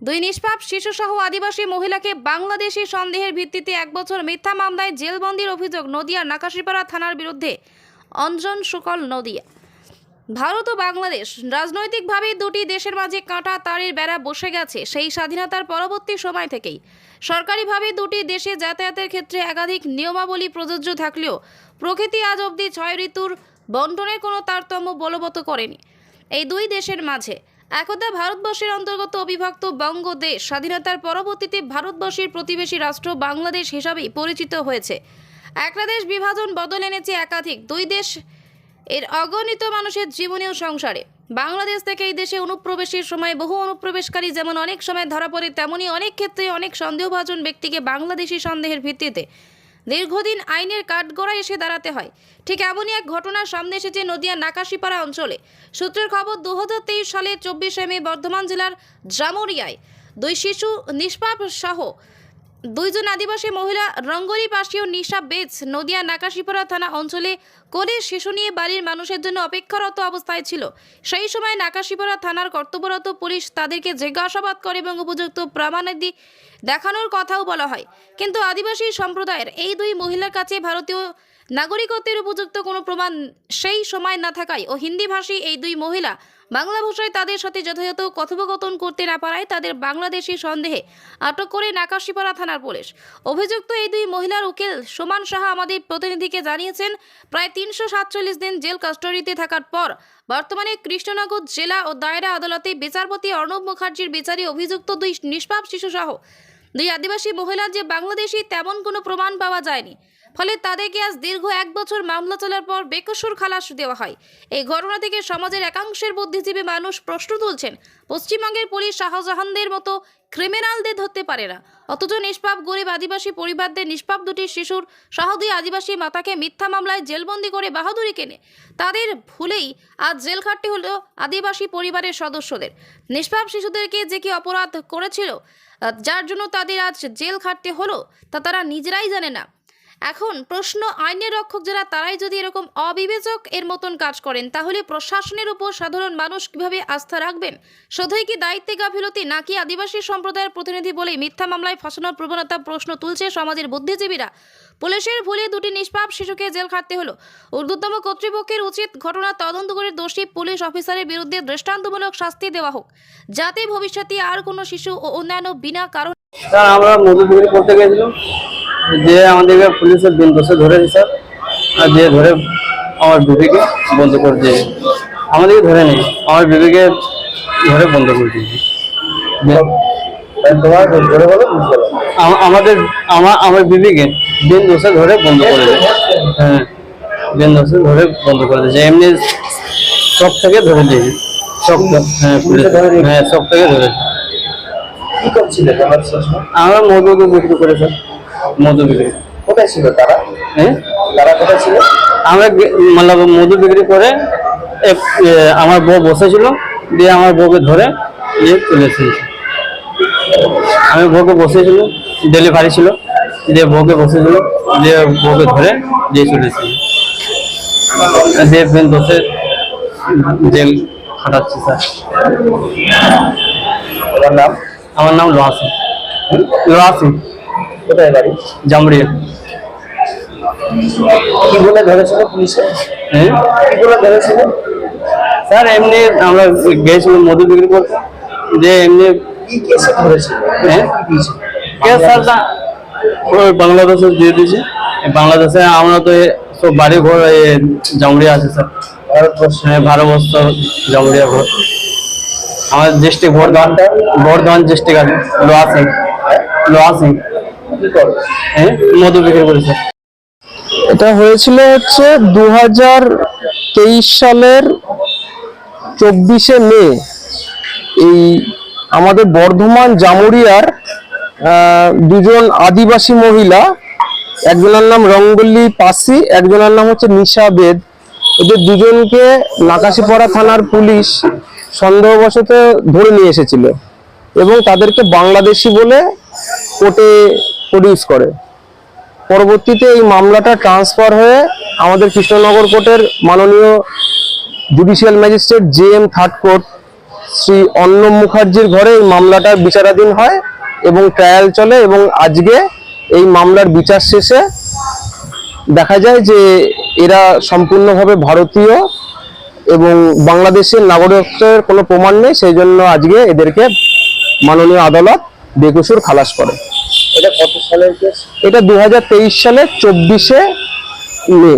দুই নিষ্পাপ শিশুসহ আদিবাসী মহিলাকে বাংলাদেশি সন্দেহের ভিত্তিতে এক বছর মিথ্যা মামলায় জেলবন্দির অভিযোগ নদিয়ার নাকাশিপাড়া থানার বিরুদ্ধে। অঞ্জন শুকল, নদিয়া। ভারত ও বাংলাদেশ রাজনৈতিকভাবে দুটি দেশের মাঝে কাঁটা তারের বেড়া বসে গেছে সেই স্বাধীনতার পরবর্তী সময় থেকেই। সরকারিভাবে দুটি দেশে যাতায়াতের ক্ষেত্রে একাধিক নিয়মাবলী প্রযোজ্য থাকলেও প্রকৃতি আজ অবধি ছয় ঋতুর বন্টনের কোনো তারতম্য বলবৎ করেনি। এই দুই দেশের মাঝে একদা ভারতবর্ষের অন্তর্গত অবিভক্ত বঙ্গদেশ স্বাধীনতার পরবর্তীতে ভারতবর্ষের প্রতিবেশী রাষ্ট্র বাংলাদেশ হিসাবেই পরিচিত হয়েছে। একটা দেশ বিভাজন বদল এনেছে একাধিক। দুই দেশ এর অগণিত মানুষের জীবনে ও সংসারে। বাংলাদেশ থেকে এই দেশে অনুপ্রবেশের সময় বহু অনুপ্রবেশকারী যেমন অনেক সময় ধরা পড়ে, তেমনি অনেক ক্ষেত্রে অনেক সন্দেহভাজন ব্যক্তিকে বাংলাদেশি সন্দেহের ভিত্তিতে দীর্ঘদিন আইনের কাঠগড়ায় এসে দাঁড়াতে হয়। ঠিক এমনই এক ঘটনার সামনে এসেছে নদিয়ার নাকাশিপাড়া অঞ্চলে। সূত্রের খবর দু সালের চব্বিশে মে বর্ধমান জেলার জামরিয়ায় দুই শিশু নিষ্পাপ সহ দুইজন আদিবাসী মহিলা রঙ্গলি পাশীয় নিশা বেজ নদিয়া নাকাশিপাড়া থানা অঞ্চলে কোলে শিশু নিয়ে বাড়ির মানুষের জন্য অপেক্ষারত অবস্থায় ছিল। সেই সময় নাকাশিপাড়া থানার কর্তব্যরত পুলিশ তাদেরকে জিজ্ঞাসাবাদ করে এবং উপযুক্ত প্রামাণিক দেখানোর কথাও বলা হয়। কিন্তু আদিবাসী সম্প্রদায়ের এই দুই মহিলার কাছে ভারতীয় নাগরিকত্বের উপযুক্ত কোনো প্রমাণ সেই সময় না থাকায় ও হিন্দিভাষী এই দুই মহিলা বাংলা ভাষায় তাদের সাথে যথাযথ কথোপকথন করতে না পারায় তাদের বাংলাদেশি সন্দেহে আটক করে নাকাশিপাড়া থানার পুলিশ। অভিযুক্ত এই দুই মহিলার উকিল সোমান সাহা আমাদের প্রতিনিধিকে জানিয়েছেন, প্রায় তিনশো সাতচল্লিশ দিন জেল কাস্টডিতে থাকার পর বর্তমানে কৃষ্ণনগর জেলা ও দায়রা আদালতে বিচারপতি অর্ণব মুখার্জির বিচারে অভিযুক্ত দুই নিষ্পাপ শিশুসহ দুই আদিবাসী মহিলার যে বাংলাদেশি তেমন কোনো প্রমাণ পাওয়া যায়নি। ফলে তাদেরকে আজ দীর্ঘ এক বছর মামলা চলার পর বেকসুর খালাস দেওয়া হয়। এই ঘটনা থেকে সমাজের একাংশের বুদ্ধিজীবী মানুষ প্রশ্ন তুলছেন, পশ্চিমবঙ্গের পুলিশ শাহজাহানদের মতো ক্রিমিনালদের ধরতে পারে না। অথচ নিষ্পাপ গরিব আদিবাসী পরিবারদের নিষ্পাপ দুটি শিশুর সহ দুই আদিবাসী মাতাকে মিথ্যা মামলায় জেলবন্দি করে বাহাদুরি কেনে। তাদের ভুলেই আজ জেল খাটতে হলো আদিবাসী পরিবারের সদস্যদের। নিষ্পাপ শিশুদেরকে যে কি অপরাধ করেছিল যার জন্য তাদের আজ জেল খাটতে হলো, তা তারা নিজেরাই জানে না। এখন প্রশ্ন, আইনের রক্ষক যারা, তারাই যদি এরকম অবিবেচক এর মতন কাজ করেন, তাহলে প্রশাসনের উপর সাধারণ মানুষ কীভাবে আস্থা রাখবেন? শুধুই কি দায়িত্বে গাফিলতি, নাকি আদিবাসী সম্প্রদায়ের প্রতিনিধি বলেই মিথ্যা মামলায় ফাঁসানোর প্রবণতা প্রশ্ন তুলছে সমাজের বুদ্ধিজীবীরা? পুলিশের ভুলে দুটি নিষ্পাপ শিশুকে জেল খাটতে হলো। ঊর্ধ্বতম কর্তৃপক্ষের উচিত ঘটনা তদন্ত করে দোষী পুলিশ অফিসারের বিরুদ্ধে দৃষ্টান্তমূলক শাস্তি দেওয়া হোক। যাতে ভবিষ্যতে আর কোনো শিশু ও অন্যান্য বিনা কারণ আমরা মধুপুরি করতে গেছিলাম যে আমাদেরকে পুলিশের দিন দোষে ধরেছে স্যার আর যে ধরে আমার বিবিকে বন্ধ করে দিয়ে আমাদেরকে ধরে নেই আমার বিবিকে ধরে বন্ধ করে দিয়েছে। ধরে আমাদের আমার আমার বিবিকে দিন দোষে ধরে বন্ধ করে দিয়েছে। হ্যাঁ দিন দোষে ধরে বন্ধ করে দিয়েছে। এমনি সব থেকে ধরে দিয়েছে। সব হ্যাঁ হ্যাঁ থেকে শেষমে আমরা মধুকে বিক্রি করে স্যার। মধু বিক্রি। কোথায় ছিল তারা? হ্যাঁ তারা কোথায় ছিল? আমরা মানে মধু বিক্রি করে আমার বউ বসেছিল দিয়ে আমার বউকে ধরে দিয়ে চলে এসেছি আমি বউকে বসেছিল ডেলিভারি ছিল দিয়ে বউকে বসেছিল দিয়ে বউকে ধরে দিয়ে চলে এসেছি দিয়ে বসে জেল খাটাচ্ছি স্যার। তোমার নাম? আমার নাম লোহা সিং লোহা সিং কোথায় বাড়ি? জামরিয়া। কি বলে ধরেছিল পুলিশে? হ্যাঁ? কি বলে ধরেছিল? স্যার এমনি আমরা গিয়েছিলাম মধু বিক্রি করতে যে এমনি কি কেসে ধরেছিল? হ্যাঁ? কি স্যার ওই বাংলাদেশে দিয়ে দিয়েছে। বাংলাদেশে আমরা তো সব বাড়ি ঘর জামুড়িয়া আছে স্যার। ভারতবর্ষে। হ্যাঁ ভারতবর্ষ জামুড়িয়া ঘর। আমাদের ডিস্ট্রিক্ট বর্ধমান বর্ধমান ডিস্ট্রিক্ট আছে লোহা সিং। লোহা সিং। করো? হ্যাঁ মধু বিক্রি করি স্যার। এটা হয়েছিল হচ্ছে দু হাজার তেইশ সালের চব্বিশে মে। এই আমাদের বর্ধমান জামুরিয়ার দুজন আদিবাসী মহিলা একজনের নাম রঙ্গলি পাসি একজনের নাম হচ্ছে নিশা বেদ। এদের দুজনকে নাকাশিপাড়া থানার পুলিশ সন্দেহবশত ধরে নিয়ে এসেছিল এবং তাদেরকে বাংলাদেশি বলে কোর্টে প্রডিউস করে। পরবর্তীতে এই মামলাটা ট্রান্সফার হয়ে আমাদের কৃষ্ণনগর কোর্টের মাননীয় judicial magistrate J M third court Shri Anna মুখার্জির ঘরে এই মামলাটার বিচারাধীন হয় এবং ট্রায়াল চলে এবং আজকে এই মামলার বিচার শেষে দেখা যায় যে এরা সম্পূর্ণভাবে ভারতীয় এবং বাংলাদেশের নাগরিকত্বের কোনো প্রমাণ নেই, সেই জন্য আজকে এদেরকে মাননীয় আদালত বেকসুর খালাস করে। এটা কত সালের কেস এটা দু সালে চব্বিশে মে।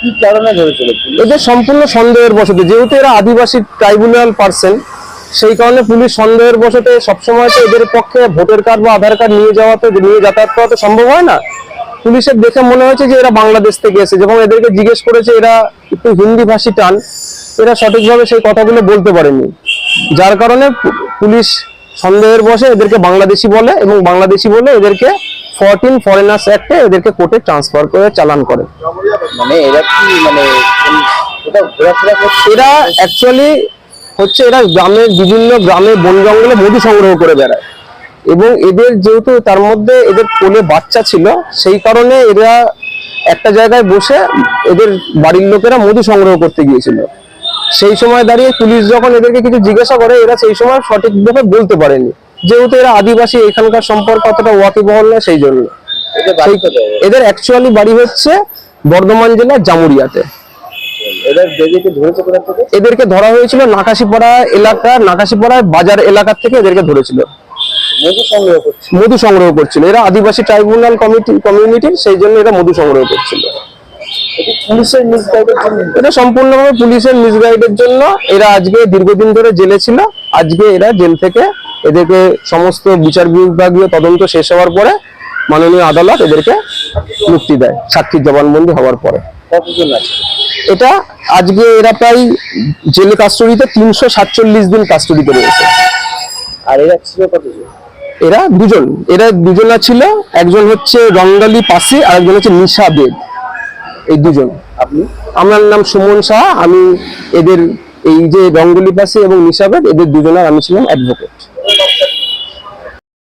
কি কারণে ধরেছিল এদের সম্পূর্ণ সন্দেহের বশতে যেহেতু এরা আদিবাসী ট্রাইব্যুনাল পার্সন সেই কারণে পুলিশ সন্দেহের বশতে সবসময় তো এদের পক্ষে ভোটার কার্ড বা আধার কার্ড নিয়ে যাওয়া তো নিয়ে যাতায়াত করা তো সম্ভব হয় না। পুলিশের দেখে মনে হয়েছে যে এরা বাংলাদেশ থেকে এসেছে যখন এদেরকে জিজ্ঞেস করেছে এরা একটু হিন্দি ভাষী টান এরা সঠিকভাবে সেই কথাগুলো বলতে পারেনি। যার কারণে পুলিশ সন্দেহের বশে এদেরকে বাংলাদেশি বলে এবং বাংলাদেশি বলে এদেরকে ফরটিন ফরেনার্স অ্যাক্টে এদেরকে কোর্টে ট্রান্সফার করে চালান করে। মানে এরা কি মানে এরা অ্যাকচুয়ালি হচ্ছে এরা গ্রামের বিভিন্ন গ্রামে বন জঙ্গলে মধু সংগ্রহ করে বেড়ায়। এবং এদের যেহেতু তার মধ্যে এদের কোলে বাচ্চা ছিল সেই কারণে এরা একটা জায়গায় বসে এদের বাড়ির লোকেরা মধু সংগ্রহ করতে গিয়েছিল। সেই সময় দাঁড়িয়ে পুলিশ যখন এদেরকে কিছু জিজ্ঞাসা করে এরা সেই সময় সঠিকভাবে বলতে পারেনি। যেহেতু এরা আদিবাসী এখানকার সম্পর্ক অতটা ওয়াকিবহল না সেই জন্য। এদের অ্যাকচুয়ালি বাড়ি হচ্ছে বর্ধমান জেলার জামুরিয়াতে। এদেরকে ধরা হয়েছিল নাকাশিপাড়া এলাকা নাকাশিপাড়ায় বাজার এলাকা থেকে এদেরকে ধরেছিল। মধু সংগ্রহ করছিল। এরা আদিবাসী ট্রাইব্যুনাল কমিটি কমিউনিটির সেই জন্য এরা মধু সংগ্রহ করছিল। পুলিশের মিসগাইডের জন্য। এটা সম্পূর্ণভাবে পুলিশের মিসগাইডের জন্য। এরা আজকে দীর্ঘদিন ধরে জেলে ছিল। আজকে এরা জেল থেকে এদেরকে সমস্ত বিচার বিভাগীয় তদন্ত শেষ হওয়ার পরে মাননীয় আদালত এদেরকে মুক্তি দেয় সাক্ষীর জবানবন্দি হওয়ার পরে। এটা আজকে এরা প্রায় জেলে কাস্টডিতে তিনশো সাতচল্লিশ দিন কাস্টডিতে রয়েছে। আর এরা ছিল কতজন? এরা দুজন। এরা দুজনা ছিল। একজন হচ্ছে রঙ্গালি পাশে আর একজন হচ্ছে নিশা বেদ এই দুজন। আপনি? আমার নাম সুমন শাহ আমি এদের এই যে রঙ্গলিবাসী পাশে এবং নিশাবাদ এদের দুজনের আমি ছিলাম অ্যাডভোকেট